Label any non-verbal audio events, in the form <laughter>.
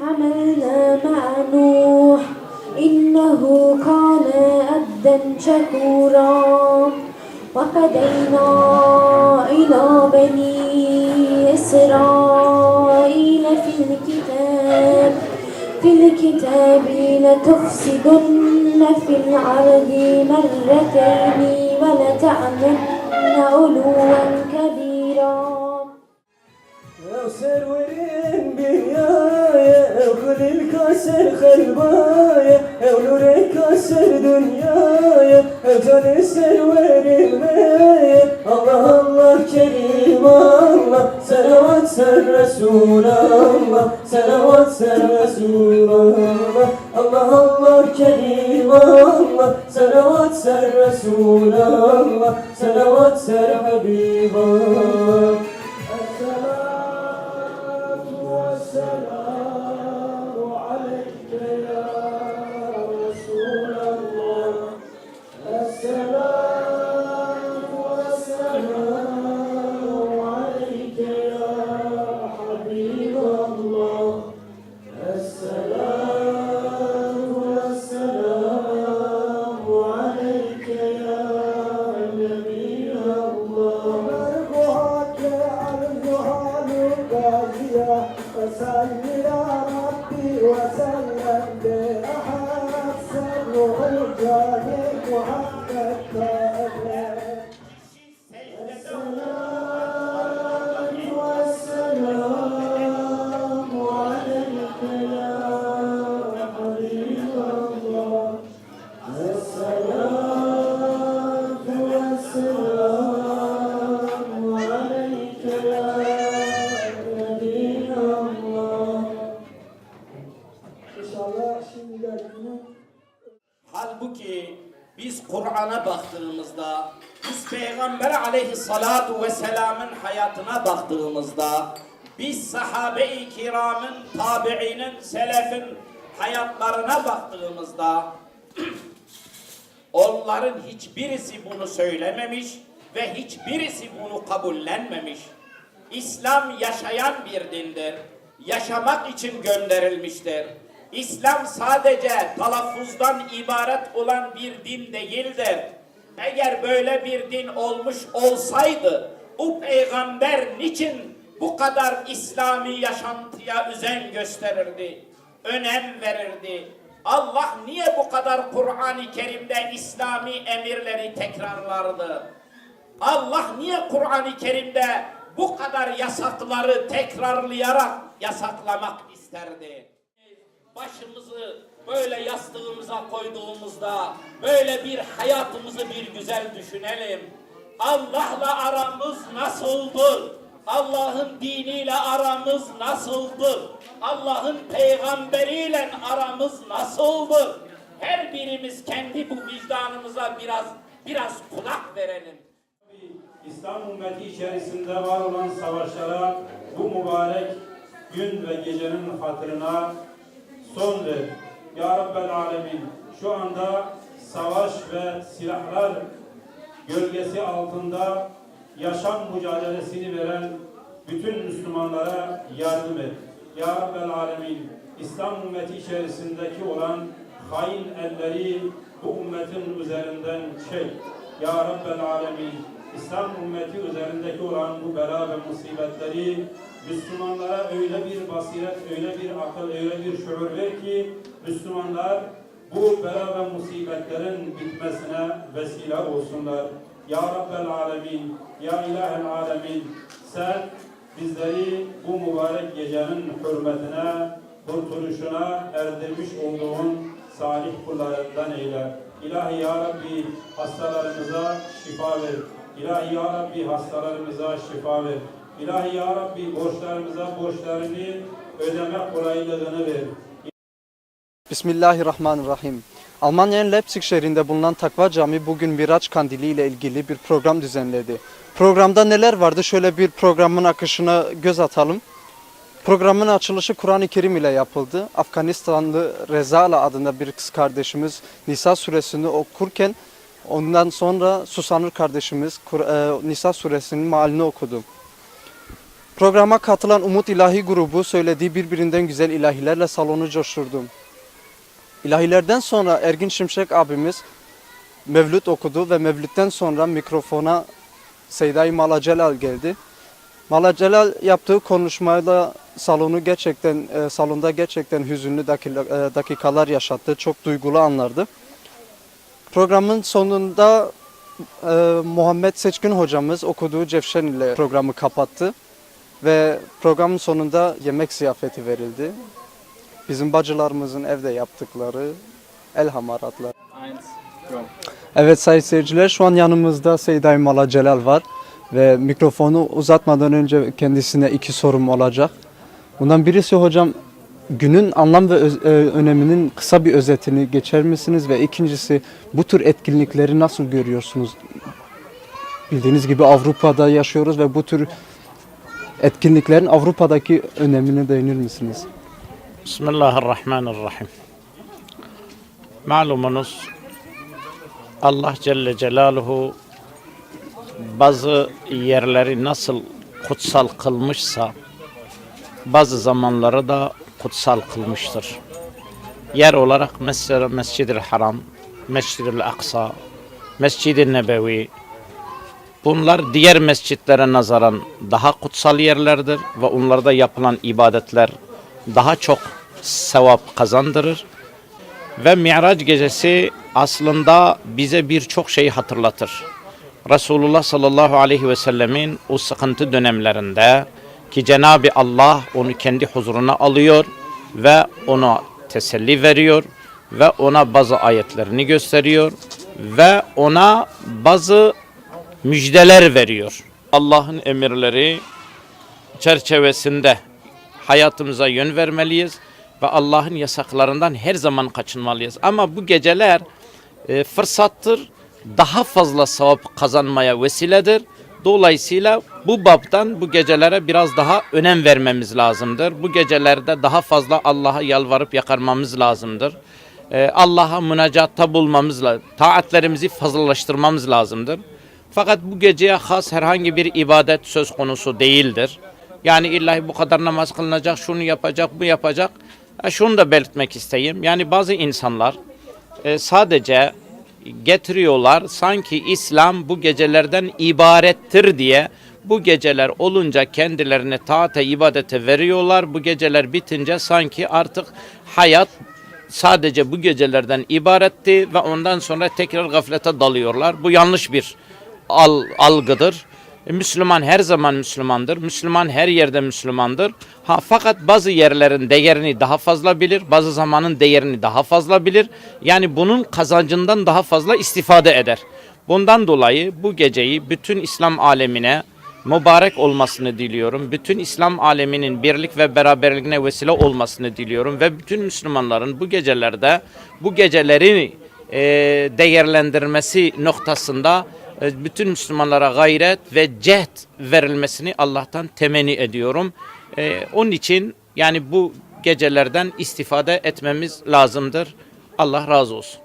حملنا مع نوح. إنه كان أبدا شكورا. وقدينا إلى بني إسرائيل في الكتاب. في الكتاب لتفسدن في الأرض مرتين ولتعلن علوا. بنيايا وكل الكسر خربايا ونور كسر دنيايا وجل سرورين بنيايا الله الله كريم الله سلوات سر رسول الله سلوات سر رسول الله الله الله كريم الله سلوات سر رسول الله سلوات سر حبيب الله Yeah, yeah. Biz Peygamber aleyhissalatu vesselamın hayatına baktığımızda, biz sahabe-i kiramın, tabi'inin, selefin hayatlarına baktığımızda, <clears throat> onların hiçbirisi bunu söylememiş ve hiçbirisi bunu kabullenmemiş. İslam yaşayan bir dindir. Yaşamak için gönderilmiştir. İslam sadece telaffuzdan ibaret olan bir din değildir. Eğer böyle bir din olmuş olsaydı, o peygamber niçin bu kadar İslami yaşantıya özen gösterirdi, önem verirdi? Allah niye bu kadar Kur'an-ı Kerim'de İslami emirleri tekrarlardı? Allah niye Kur'an-ı Kerim'de bu kadar yasakları tekrarlayarak yasaklamak isterdi? Başımızı böyle yastığımıza koyduğumuzda böyle bir hayatımızı bir güzel düşünelim. Allah'la aramız nasıldır? Allah'ın diniyle aramız nasıldır? Allah'ın peygamberiyle aramız nasıldır? Her birimiz kendi bu vicdanımıza biraz biraz kulak verelim. İslam ümmeti içerisinde var olan savaşlara bu mübarek gün ve gecenin hatırına son ver. Ya Rabbel Alemin şu anda savaş ve silahlar gölgesi altında yaşam mücadelesini veren bütün Müslümanlara yardım et. Ya Rabbel Alemin İslam ümmeti içerisindeki olan hain elleri bu ümmetin üzerinden çek. Ya Rabbel Alemin İslam ümmeti üzerindeki olan bu bela ve musibetleri Müslümanlara öyle bir basiret, öyle bir akıl, öyle bir şuur ver ki Müslümanlar bu bela ve musibetlerin bitmesine vesile olsunlar. Ya Rabbel Alemin, Ya İlahel Alemin sen bizleri bu mübarek gecenin hürmetine, kurtuluşuna erdirmiş olduğun salih kullarından eyle. İlahi Ya Rabbi hastalarımıza şifa ver. İlahi Ya Rabbi hastalarımıza şifa ver. İlahi Ya Rabbi borçlarımıza borçlarını ödeme kolaylığını ver. Bismillahirrahmanirrahim. Almanya'nın Leipzig şehrinde bulunan Takva Camii bugün Miraç Kandili ile ilgili bir program düzenledi. Programda neler vardı? Şöyle bir programın akışına göz atalım. Programın açılışı Kur'an-ı Kerim ile yapıldı. Afganistanlı Rezala adında bir kız kardeşimiz Nisa suresini okurken ondan sonra Susanır kardeşimiz e, Nisa suresinin mealini okudu. Programa katılan Umut İlahi grubu söylediği birbirinden güzel ilahilerle salonu coşturdu. İlahilerden sonra Ergin Şimşek abimiz Mevlüt okudu ve Mevlüt'ten sonra mikrofona Seyda-i Malacelal geldi. Malacelal yaptığı konuşmayla salonu gerçekten e, salonda gerçekten hüzünlü e, dakikalar yaşattı. Çok duygulu anlardı. Programın sonunda e, Muhammed Seçkin hocamız okuduğu Cevşen ile programı kapattı ve programın sonunda yemek ziyafeti verildi. Bizim bacılarımızın evde yaptıkları el hamaratları. Evet sayın seyirciler şu an yanımızda Seyda Mala Celal var ve mikrofonu uzatmadan önce kendisine iki sorum olacak. Bundan birisi hocam günün anlam ve e, öneminin kısa bir özetini geçer misiniz ve ikincisi bu tür etkinlikleri nasıl görüyorsunuz? Bildiğiniz gibi Avrupa'da yaşıyoruz ve bu tür etkinliklerin Avrupa'daki önemine değinir misiniz? Bismillahirrahmanirrahim. Malumunuz Allah Celle Celaluhu bazı yerleri nasıl kutsal kılmışsa bazı zamanları da kutsal kılmıştır. Yer olarak mesela Mescid-i Haram, Mescid-i Aksa, Mescid-i Nebevi bunlar diğer mescitlere nazaran daha kutsal yerlerdir ve onlarda yapılan ibadetler daha çok sevap kazandırır. Ve Mi'raç gecesi aslında bize birçok şeyi hatırlatır. Resulullah sallallahu aleyhi ve sellemin o sıkıntı dönemlerinde ki Cenab-ı Allah onu kendi huzuruna alıyor ve ona teselli veriyor ve ona bazı ayetlerini gösteriyor ve ona bazı müjdeler veriyor. Allah'ın emirleri çerçevesinde hayatımıza yön vermeliyiz ve Allah'ın yasaklarından her zaman kaçınmalıyız. Ama bu geceler e, fırsattır, daha fazla sevap kazanmaya vesiledir. Dolayısıyla bu babdan bu gecelere biraz daha önem vermemiz lazımdır. Bu gecelerde daha fazla Allah'a yalvarıp yakarmamız lazımdır. E, Allah'a münacatta bulmamız lazım. Taatlerimizi fazlalaştırmamız lazımdır. Fakat bu geceye has herhangi bir ibadet söz konusu değildir. Yani illahi bu kadar namaz kılınacak, şunu yapacak, bu yapacak. Ha, şunu da belirtmek isteyeyim. Yani bazı insanlar e, sadece getiriyorlar sanki İslam bu gecelerden ibarettir diye bu geceler olunca kendilerine taate ibadete veriyorlar. Bu geceler bitince sanki artık hayat sadece bu gecelerden ibaretti ve ondan sonra tekrar gaflete dalıyorlar. Bu yanlış bir al, algıdır. E, Müslüman her zaman Müslümandır. Müslüman her yerde Müslümandır. Ha, fakat bazı yerlerin değerini daha fazla bilir. Bazı zamanın değerini daha fazla bilir. Yani bunun kazancından daha fazla istifade eder. Bundan dolayı bu geceyi bütün İslam alemine mübarek olmasını diliyorum. Bütün İslam aleminin birlik ve beraberliğine vesile olmasını diliyorum. Ve bütün Müslümanların bu gecelerde bu geceleri e, değerlendirmesi noktasında bütün Müslümanlara gayret ve cehd verilmesini Allah'tan temenni ediyorum. E, onun için yani bu gecelerden istifade etmemiz lazımdır. Allah razı olsun.